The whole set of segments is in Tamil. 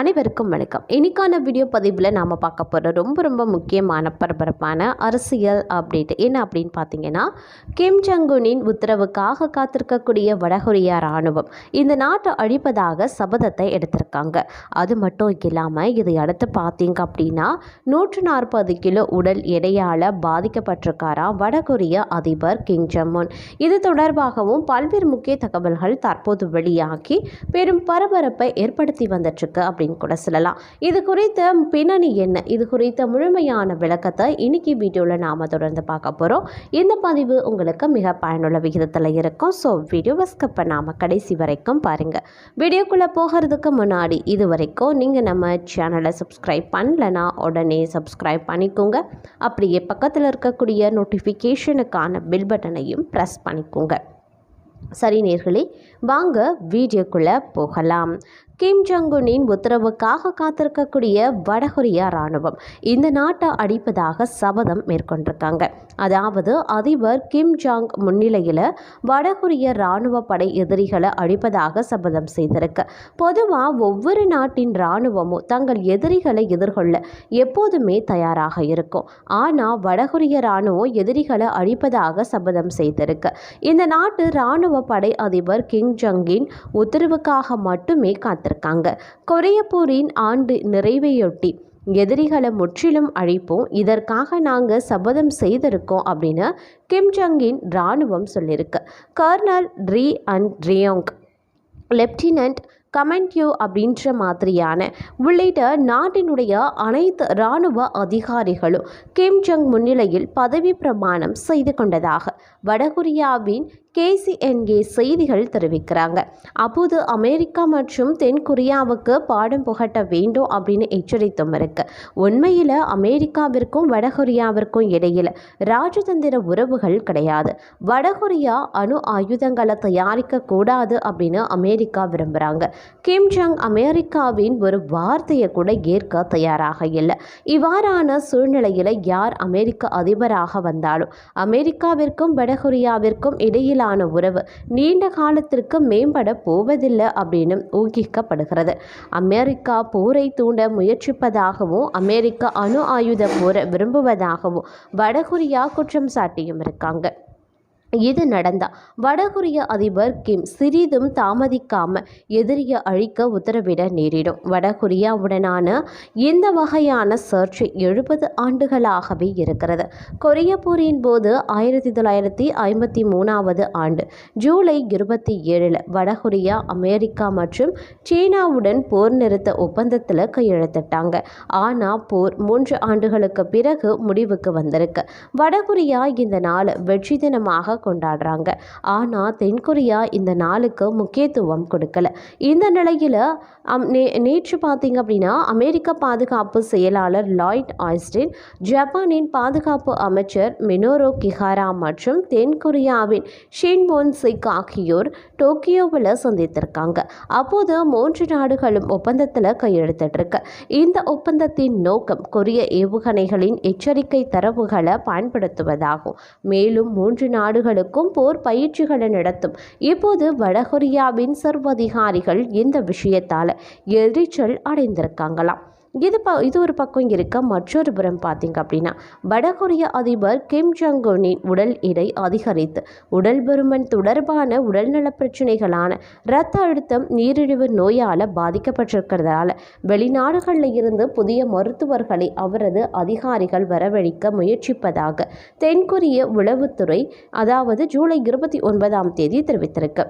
அனைவருக்கும் வணக்கம். இன்றைக்கான வீடியோ பதிவில் நாம் பார்க்க போகிற ரொம்ப ரொம்ப முக்கியமான பரபரப்பான அரசியல் அப்டேட் என்ன அப்படின்னு பார்த்தீங்கன்னா கிம் ஜங்குனின் உத்தரவுக்காக காத்திருக்கக்கூடிய வடகொரியா இராணுவம் இந்த நாட்டை அழிப்பதாக சபதத்தை எடுத்திருக்காங்க. அது மட்டும் இல்லாமல் இதை அடுத்து பார்த்தீங்க அப்படின்னா நூற்று நாற்பது கிலோ உடல் எடையால் பாதிக்கப்பட்டிருக்காராம் வடகொரிய அதிபர் கிங் ஜம்முன் இது தொடர்பாகவும் பல்வேறு முக்கிய தகவல்கள் தற்போது வெளியாகி பெரும் பரபரப்பை ஏற்படுத்தி வந்துட்டுருக்கு அப்படின்னு கூட சொல்லலாம். இது குறித்த பின்னணி என்ன? இது குறித்த முழுமையான விளக்கத்தை இன்னைக்கு வீடியோவில் நாம் தொடர்ந்து பார்க்க போகிறோம் இந்த பதிவு உங்களுக்கு மிக பயனுள்ள விகிதத்தில் இருக்கும். ஸோ வீடியோவை ஸ்கிப் பண்ணாமல் கடைசி வரைக்கும் பாருங்கள் வீடியோக்குள்ளே போகிறதுக்கு முன்னாடி இது வரைக்கும் நீங்கள் நம்ம சேனலை சப்ஸ்கிரைப் பண்ணலன்னா உடனே சப்ஸ்கிரைப் பண்ணிக்கோங்க. அப்படியே பக்கத்தில் இருக்கக்கூடிய நோட்டிஃபிகேஷனுக்கான பில் பட்டனையும் ப்ரெஸ் பண்ணிக்கோங்க. சரி நேர்களே வாங்க வீடியோக்குள்ளே போகலாம். கிம் ஜங்குனின் உத்தரவுக்காக காத்திருக்கக்கூடிய வடகொரியா ராணுவம் இந்த நாட்டை அடிப்பதாக சபதம் மேற்கொண்டிருக்காங்க. அதாவது அதிபர் கிம் ஜாங் முன்னிலையில் வடகொரிய ராணுவ படை எதிரிகளை அழிப்பதாக சபதம் செய்திருக்கு. பொதுவாக ஒவ்வொரு நாட்டின் இராணுவமும் தங்கள் எதிரிகளை எதிர்கொள்ள எப்போதுமே தயாராக இருக்கும். ஆனால் வடகொரிய இராணுவம் எதிரிகளை அழிப்பதாக சபதம் செய்திருக்கு. இந்த நாட்டு இராணுவ படை அதிபர் கிம் ஜங்கின் உத்தரவுக்காக மட்டுமே பார்த்துருக்காங்க கொரிய போரின் ஆண்டு நிறைவையொட்டி எதிரிகளை முற்றிலும் அழிப்போம். இதற்காக நாங்கள் சபதம் செய்திருக்கோம் அப்படின்னு கிம் ஜங்கின் இராணுவம் சொல்லியிருக்கு. கர்னல் ட்ரீ அண்ட் ரியோங் லெப்டினன்ட் கமெண்ட்யூ அப்படின்ற மாதிரியான உள்ளிட்ட நாட்டினுடைய அனைத்து இராணுவ அதிகாரிகளும் கிம் ஜங் முன்னிலையில் பதவி பிரமாணம் செய்து கொண்டதாக வடகொரியாவின் கேசிஎன்ஏ செய்திகள் தெரிவிக்கிறாங்க. அப்போது அமெரிக்கா மற்றும் தென் கொரியாவுக்கு பாடம் புகட்ட வேண்டும் அப்படின்னு எச்சரித்தும் இருக்கு. உண்மையில் அமெரிக்காவிற்கும் வடகொரியாவிற்கும் இடையில் ராஜதந்திர உறவுகள் கிடையாது. வடகொரியா அணு ஆயுதங்களை தயாரிக்க கூடாது அப்படின்னு அமெரிக்கா விரும்புகிறாங்க கிம் ஜங் அமெரிக்காவின் ஒரு வார்த்தையை கூட ஏற்க தயாராக இல்லை. இவ்வாறான சூழ்நிலையில் யார் அமெரிக்க அதிபராக வந்தாலும் அமெரிக்காவிற்கும் வடகொரியாவிற்கும் இடையிலான உறவு நீண்ட காலத்திற்கு மேம்பட போவதில்லை அப்படின்னு ஊகிக்கப்படுகிறது. அமெரிக்கா போரை தூண்ட முயற்சிப்பதாகவும் அமெரிக்கா அணு ஆயுத போரை விரும்புவதாகவும் வடகொரியா குற்றம் சாட்டியும் இருக்காங்க. இது நடந்தா. வடகொரிய அதிபர் கிம் சிறிதும் தாமதிக்காம எதிரியை அழிக்க உத்தரவிட நேரிடும். வடகொரியாவுடனான இந்த வகையான சர்ச்சை எழுபது ஆண்டுகளாகவே இருக்கிறது. கொரிய போரின் போது ஆயிரத்தி தொள்ளாயிரத்தி ஐம்பத்தி மூணாவது ஆண்டு ஜூலை இருபத்தி ஏழில் வடகொரியா அமெரிக்கா மற்றும் சீனாவுடன் போர் நிறுத்த ஒப்பந்தத்தில் கையெழுத்திட்டாங்க. ஆனால் போர் மூன்று ஆண்டுகளுக்கு பிறகு முடிவுக்கு வந்திருக்கு. வடகொரியா இந்த நாள் வெற்றி தினமாக கொண்டாடுறாங்க. ஆனால் தென்கொரியா இந்த நாளுக்கு முக்கியத்துவம் கொடுக்கல. இந்த நிலையில் நே நேற்று பார்த்தீங்க அப்படின்னா அமெரிக்க பாதுகாப்பு செயலாளர் லாய்ட் ஆய்ஸ்டின் ஜப்பானின் பாதுகாப்பு அமைச்சர் மினோரோ கிஹாரா மற்றும் தென்கொரியாவின் ஷின்போன் சிக் ஆகியோர் டோக்கியோவில் சந்தித்திருக்காங்க. அப்போது மூன்று நாடுகளும் ஒப்பந்தத்தில் கையெழுத்திட்டிருக்கு. இந்த ஒப்பந்தத்தின் நோக்கம் கொரிய ஏவுகணைகளின் எச்சரிக்கை தரவுகளை பயன்படுத்துவதாகும். மேலும் மூன்று நாடுகள் நாடுகளுக்கும் போர் பயிற்சிகளை நடத்தும். இப்போது வடகொரியாவின் சர்வதிகாரிகள் இந்த விஷயத்தால் எரிச்சல் அடைந்திருக்காங்களாம். இது ப இது ஒரு பக்கம் இருக்க மற்றொரு புறம் பார்த்தீங்க அப்படின்னா வடகொரிய அதிபர் கிம் ஜங்குனின் உடல் எடை அதிகரித்து உடல் பருமன் தொடர்பான உடல்நல பிரச்சனைகளான இரத்த அழுத்தம் நீரிழிவு நோயால் பாதிக்கப்பட்டிருக்கிறதால வெளிநாடுகளில் இருந்து புதிய மருத்துவர்களை அவரது அதிகாரிகள் வரவழைக்க முயற்சிப்பதாக தென்கொரிய உளவுத்துறை அதாவது ஜூலை இருபத்தி ஒன்பதாம் தேதி தெரிவித்திருக்கு.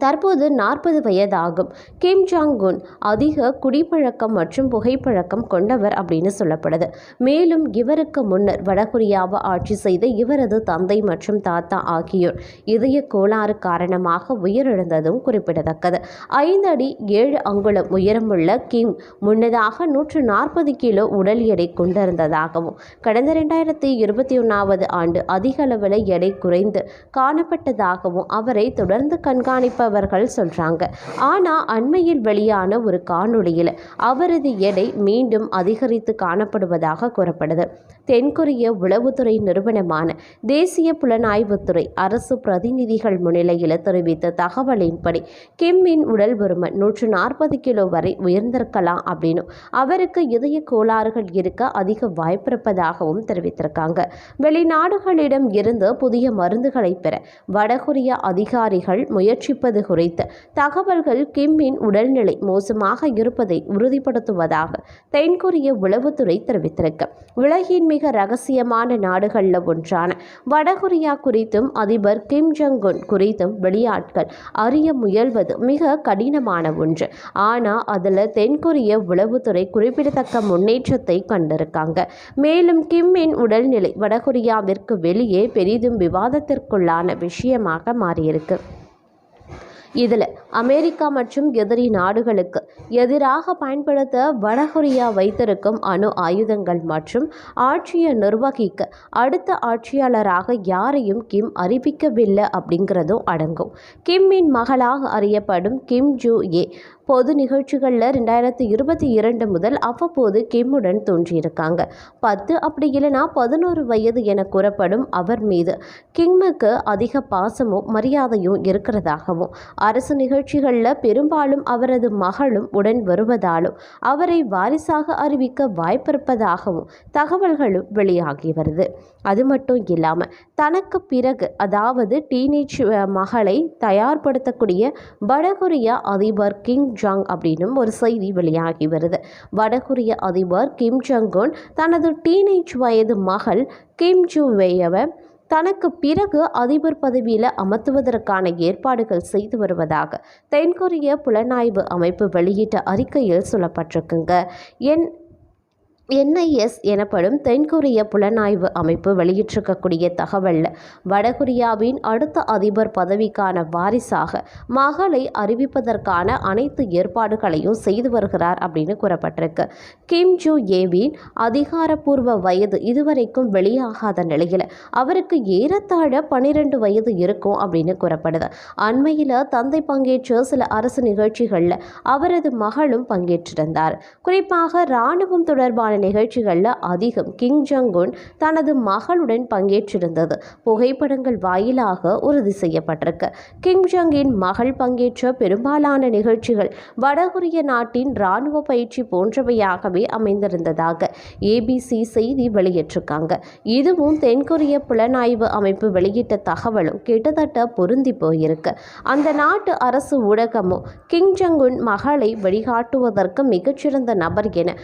தற்போது நாற்பது வயதாகும். கிம் ஜாங் குன் அதிக குடிப்பழக்கம் மற்றும் புகைப்பழக்கம் கொண்டவர் அப்படின்னு சொல்லப்படுது. மேலும் இவருக்கு முன்னர் வடகொரியாவை ஆட்சி செய்த இவரது தந்தை மற்றும் தாத்தா ஆகியோர் இதய கோளாறு காரணமாக உயிரிழந்ததும் குறிப்பிடத்தக்கது. ஐந்து அடி ஏழு அங்குலம் உயரமுள்ள கிம் முன்னதாக நூற்று நாற்பது கிலோ உடல் எடை கொண்டிருந்ததாகவும் கடந்த ரெண்டாயிரத்தி இருபத்தி ஒன்றாவது ஆண்டு அதிக அளவில் எடை குறைந்து காணப்பட்டதாகவும் அவரை தொடர்ந்து கண்காணிப்பு இருப்பவர்கள் சொல்கிறாங்க ஆனால் அண்மையில் வெளியான ஒரு காணொளியில் அவரது எடை மீண்டும் அதிகரித்து காணப்படுவதாக கூறப்படுது. தென்கொரிய உளவுத்துறை நிறுவனமான தேசிய புலனாய்வுத்துறை அரசு பிரதிநிதிகள் முன்னிலையில் தெரிவித்த தகவலின்படி கிம்மின் உடல் பருமன் நூற்று நாற்பது கிலோ வரை உயர்ந்திருக்கலாம் அப்படின்னு அவருக்கு இதய கோளாறுகள் இருக்க அதிக வாய்ப்பிருப்பதாகவும் தெரிவித்திருக்காங்க. வெளிநாடுகளிடம் இருந்து புதிய மருந்துகளை பெற வடகொரிய அதிகாரிகள் முயற்சிப்பது குறித்து தகவல்கள் கிம்மின் உடல்நிலை மோசமாக இருப்பதை உறுதிப்படுத்துவதாக தென்கொரிய உளவுத்துறை தெரிவித்திருக்கு. உலகின் மிக ரகசியமான நாடுகளில் ஒன்றான வடகொரியா குறித்தும் அதிபர் கிம் ஜங் உன் குறித்தும் வெளியாட்கள் அறிய முயல்வது மிக கடினமான ஒன்று. ஆனால் அதில் தென்கொரிய உளவுத்துறை குறிப்பிடத்தக்க முன்னேற்றத்தை கண்டிருக்காங்க. மேலும் கிம்மின் உடல்நிலை வடகொரியாவிற்கு வெளியே பெரிதும் விவாதத்திற்குள்ளான விஷயமாக மாறியிருக்கு. இதில் அமெரிக்கா மற்றும் எதிரி நாடுகளுக்கு எதிராக பயன்படுத்த வடகொரியா வைத்திருக்கும் அணு ஆயுதங்கள் மற்றும் ஆட்சியை நிர்வகிக்க அடுத்த ஆட்சியாளராக யாரையும் கிம் அறிவிக்கவில்லை அப்படிங்கிறதும் அடங்கும். கிம்மின் மகளாக அறியப்படும் கிம் ஜூ ஏ பொது நிகழ்ச்சிகளில் ரெண்டாயிரத்தி இருபத்தி இரண்டு முதல் அவ்வப்போது கிம்முடன் தோன்றியிருக்காங்க. பத்து அப்படி இல்லைனா பதினோரு வயது என கூறப்படும் அவர் மீது கிம்முக்கு அதிக பாசமும் மரியாதையும் இருக்கிறதாகவும் அரசு நிகழ்ச்சிகளில் பெரும்பாலும் அவரது மகளும் உடன் வருவதாலும் அவரை வாரிசாக அறிவிக்க வாய்ப்பிருப்பதாகவும் தகவல்களும் வெளியாகி வருது. அது மட்டும் இல்லாமல் தனக்கு பிறகு அதாவது டீனேஜ் மகளை தயார்படுத்தக்கூடிய வடகொரியா அதிபர் கிங் ஜாங் அப்படின்னும் ஒரு செய்தி வெளியாகி வருது. வடகொரிய அதிபர் கிம் ஜங்குன் தனது டீனேஜ் வயது மகள் கிம் ஜூவேயவை தனக்கு பிறகு அதிபர் பதவியில் அமர்த்துவதற்கான ஏற்பாடுகள் செய்து வருவதாக தென்கொரிய புலனாய்வு அமைப்பு வெளியிட்ட அறிக்கையில் சொல்லப்பட்டிருக்குங்க. என் என்ஐஎஸ் எனப்படும் தென்கொரிய புலனாய்வு அமைப்பு வெளியிட்டிருக்கக்கூடிய தகவலில் வடகொரியாவின் அடுத்த அதிபர் பதவிக்கான வாரிசாக மகளை அறிவிப்பதற்கான அனைத்து ஏற்பாடுகளையும் செய்து வருகிறார் அப்படின்னு கூறப்பட்டிருக்கு. கிம் ஜூ ஏவின் அதிகாரப்பூர்வ வயது இதுவரைக்கும் வெளியாகாத நிலையில் அவருக்கு ஏறத்தாழ பன்னிரெண்டு வயது இருக்கும் அப்படின்னு கூறப்படுது. அண்மையில் தந்தை பங்கேற்ற சில அரசு நிகழ்ச்சிகளில் அவரது மகளும் பங்கேற்றிருந்தார். குறிப்பாக இராணுவம் தொடர்பான நிகழ்ச்சிகளில் அதிகம் கிங் ஜங்குன் தனது மகளுடன் பங்கேற்றிருந்தது. புகைப்படங்கள் வாயிலாக உறுதி செய்யப்பட்டிருக்கு. கிங் ஜங்கின் மகள் பங்கேற்ற பெரும்பாலான நிகழ்ச்சிகள் வடகொரிய நாட்டின் இராணுவ பயிற்சி போன்றவையாகவே அமைந்திருந்ததாக ஏபிசி செய்தி வெளியிட்டிருக்காங்க. இதுவும் தென்கொரிய புலனாய்வு அமைப்பு வெளியிட்ட தகவலும் கிட்டத்தட்ட பொருந்தி போயிருக்கு. அந்த நாட்டு அரசு ஊடகமும் கிங் ஜங்குன் மகளை வழிகாட்டுவதற்கு மிகச்சிறந்த நபர் என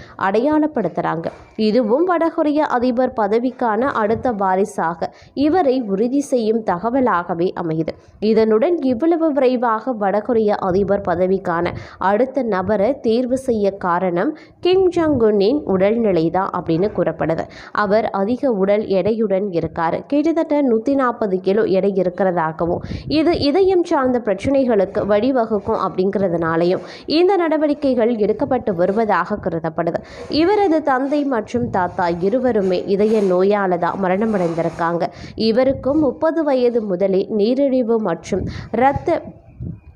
வராங்க இதுவும் வடகொரிய அதிபர் பதவிக்கான அடுத்த வாரிசாக. இவரை உறுதி செய்யும் தகவலாகவே அமையுது. இதனுடன் இவ்வளவு விரைவாக வடகொரிய அதிபர் பதவிக்கான அடுத்த நபரை தேர்வு செய்ய காரணம் கிம் ஜங் உன்னின் உடல்நிலை தான் அப்படின்னு கூறப்படுது. அவர் அதிக உடல் எடையுடன் இருக்கார். கிட்டத்தட்ட நூற்றி நாற்பது கிலோ எடை இருக்கிறதாகவும் இது இதயம் சார்ந்த பிரச்சனைகளுக்கு வழிவகுக்கும் அப்படிங்கிறதுனாலையும் இந்த நடவடிக்கைகள் எடுக்கப்பட்டு வருவதாக கருதப்படுது. இவரது தந்தை மற்றும் தாத்தா இருவருமே இதய நோயால் தான் மரணமடைந்திருக்காங்க. இவருக்கும் முப்பது வயது முதலே நீரிழிவு மற்றும் இரத்த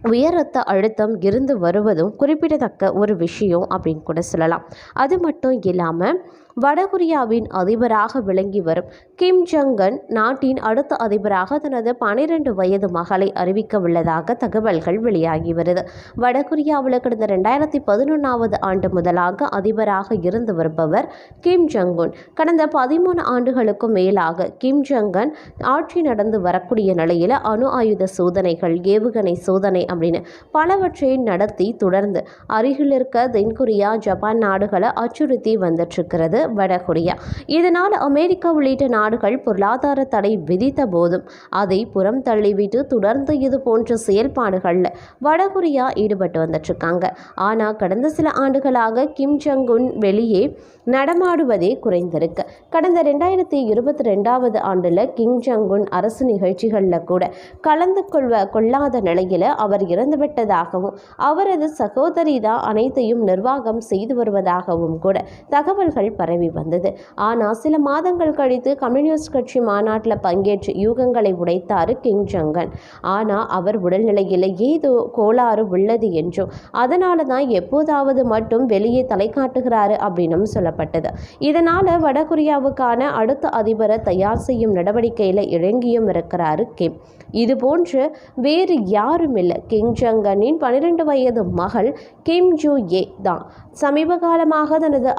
உயர் ரத்த அழுத்தம் இருந்து வருவதும் குறிப்பிடத்தக்க ஒரு விஷயம் அப்படின்னு கூட சொல்லலாம். அது மட்டும் இல்லாமல் வடகொரியாவின் அதிபராக விளங்கி வரும் கிம் ஜங்கன் நாட்டின் அடுத்த அதிபராக தனது பனிரெண்டு வயது மகளை அறிவிக்க உள்ளதாக தகவல்கள் வெளியாகி வருது. வடகொரியாவில் கடந்த ரெண்டாயிரத்தி பதினொன்றாவது ஆண்டு முதலாக அதிபராக இருந்து வருபவர் கிம் ஜங்குன். கடந்த பதிமூணு ஆண்டுகளுக்கும் மேலாக கிம் ஜங்கன் ஆட்சி நடந்து வரக்கூடிய நிலையில் அணு ஆயுத சோதனைகள் ஏவுகணை சோதனை அப்படின்னு பலவற்றை நடத்தி தொடர்ந்து அருகில் இருக்க தென்கொரியா ஜப்பான் நாடுகளை அச்சுறுத்தி வந்துட்டுருக்கிறது. வடகொரியா. இதனால் அமெரிக்கா உள்ளிட்ட நாடுகள் பொருளாதார தடை விதித்த போதும் அதை புறம் தள்ளிவிட்டு தொடர்ந்து இது போன்ற செயல்பாடுகளில் வடகொரியா ஈடுபட்டு வந்துட்டுருக்காங்க ஆனால் கடந்த சில ஆண்டுகளாக கிம் ஜங் உன் வெளியே நடமாடுவதே குறைந்திருக்கு. கடந்த ரெண்டாயிரத்தி இருபத்தி ரெண்டாவது ஆண்டில் கிம் ஜங் உன் அரசு நிகழ்ச்சிகளில் கூட கலந்து கொள்வ கொள்ளாத நிலையில் அவர் இறந்துவிட்டதாகவும் அவரது சகோதரி தான் அனைத்தையும் நிர்வாகம் செய்து வருவதாகவும் கூட தகவல்கள் பரவி வந்தது. ஆனால் சில மாதங்கள் கழித்து கம்யூனிஸ்ட் கட்சி மாநாட்டில் பங்கேற்று யூகங்களை உடைத்தார் கிங் ஜங்கன். ஆனால் அவர் உடல்நிலையில் ஏதோ கோளாறு உள்ளது என்றும் அதனால தான் எப்போதாவது மட்டும் வெளியே தலை காட்டுகிறாரு அப்படின்னும் சொல்லப்பட்டது. இதனால் வடகொரியாவுக்கான அடுத்த அதிபரை தயார் செய்யும் நடவடிக்கையில் இறங்கியும் இருக்கிறாரு கிம். இது போன்று வேறு யாரும் இல்லை. கிங் ஜங்கனின் பனிரெண்டு வயது மகள் கிம் ஜூ ஏ தான் சமீப காலமாக தனது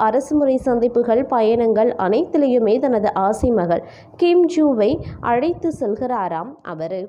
சந்திப்பு சந்திப்புகள் பயணங்கள் அனைத்திலையுமே தனது ஆசை மகள் கிம் ஜூவை அழைத்து செல்கிறாராம் அவர்.